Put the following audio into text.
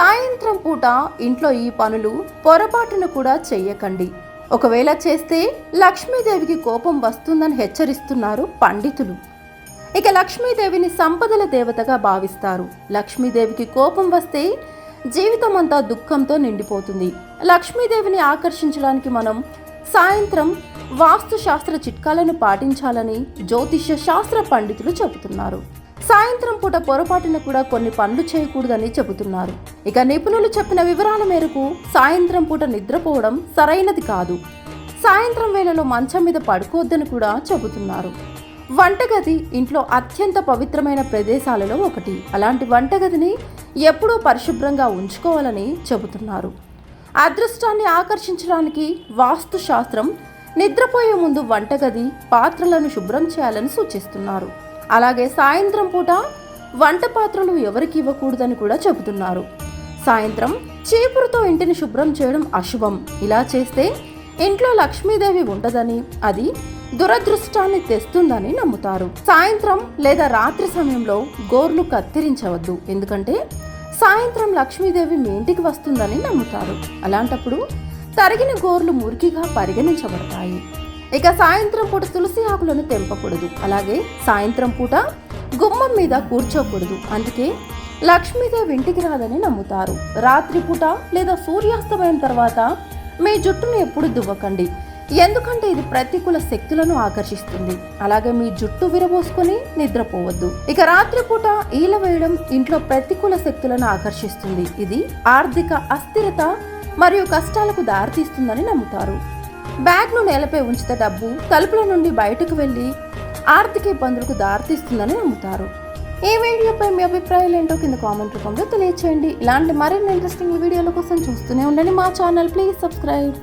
సాయంత్రం పూట ఇంట్లో ఈ పనులు పొరపాటును కూడా చెయ్యకండి. ఒకవేళ చేస్తే లక్ష్మీదేవికి కోపం వస్తుందని హెచ్చరిస్తున్నారు పండితులు. ఇక లక్ష్మీదేవిని సంపదల దేవతగా భావిస్తారు. లక్ష్మీదేవికి కోపం వస్తే జీవితం అంతా దుఃఖంతో నిండిపోతుంది. లక్ష్మీదేవిని ఆకర్షించడానికి మనం సాయంత్రం వాస్తు శాస్త్ర చిట్కాలను పాటించాలని జ్యోతిష్య శాస్త్ర పండితులు చెబుతున్నారు. సాయంత్రం పూట పొరపాటున కూడా కొన్ని పనులు చేయకూడదని చెబుతున్నారు. ఇక నిపుణులు చెప్పిన వివరాల మేరకు సాయంత్రం పూట నిద్రపోవడం సరైనది కాదు. సాయంత్రం వేళలో మంచం మీద పడుకోవద్దని కూడా చెబుతున్నారు. వంటగది ఇంట్లో అత్యంత పవిత్రమైన ప్రదేశాలలో ఒకటి. అలాంటి వంటగదిని ఎప్పుడూ పరిశుభ్రంగా ఉంచుకోవాలని చెబుతున్నారు. అదృష్టాన్ని ఆకర్షించడానికి వాస్తు శాస్త్రం నిద్రపోయే ముందు వంటగది పాత్రలను శుభ్రం చేయాలని సూచిస్తున్నారు. అలాగే సాయంత్రం పూట వంట పాత్రలు ఎవరికి ఇవ్వకూడదని కూడా చెబుతున్నారు. సాయంత్రం చీపురుతో ఇంటిని శుభ్రం చేయడం అశుభం. ఇలా చేస్తే ఇంట్లో లక్ష్మీదేవి ఉండదని అది దురదృష్టాన్ని తెస్తుందని నమ్ముతారు. సాయంత్రం లేదా రాత్రి సమయంలో గోర్లు కత్తిరించవద్దు. ఎందుకంటే సాయంత్రం లక్ష్మీదేవి మీ ఇంటికి వస్తుందని నమ్ముతారు. అలాంటప్పుడు తరిగిన గోర్లు మురికిగా పరిగణించబడతాయి. ఇక సాయంత్రం పూట తులసి ఆకులను తెంపకూడదు. అలాగే సాయంత్రం పూట గుమ్మం మీద కూర్చోకూడదు. అందుకే లక్ష్మీదేవి ఇంటికి రాదని నమ్ముతారు. రాత్రిపూట లేదా సూర్యాస్తమయం తర్వాత మీ జుట్టును ఎప్పుడు దువ్వకండి. ఎందుకంటే ఇది ప్రతికూల శక్తులను ఆకర్షిస్తుంది. అలాగే మీ జుట్టు విరబోసుకొని నిద్రపోవద్దు. ఇక రాత్రిపూట ఈల వేయడం ఇంట్లో ప్రతికూల శక్తులను ఆకర్షిస్తుంది. ఇది ఆర్థిక అస్థిరత మరియు కష్టాలకు దారితీస్తుందని నమ్ముతారు. బ్యాగ్ను నేలపై ఉంచితే డబ్బు తలుపుల నుండి బయటకు వెళ్ళి ఆర్థిక ఇబ్బందులకు దారితీస్తుందని నమ్ముతారు. ఈ వీడియోపై మీ అభిప్రాయాలు ఏంటో కింద కామెంట్ రూపంలో తెలియచేయండి. ఇలాంటి మరిన్ని ఇంట్రెస్టింగ్ వీడియోల కోసం చూస్తూనే ఉండండి మా ఛానల్. Please subscribe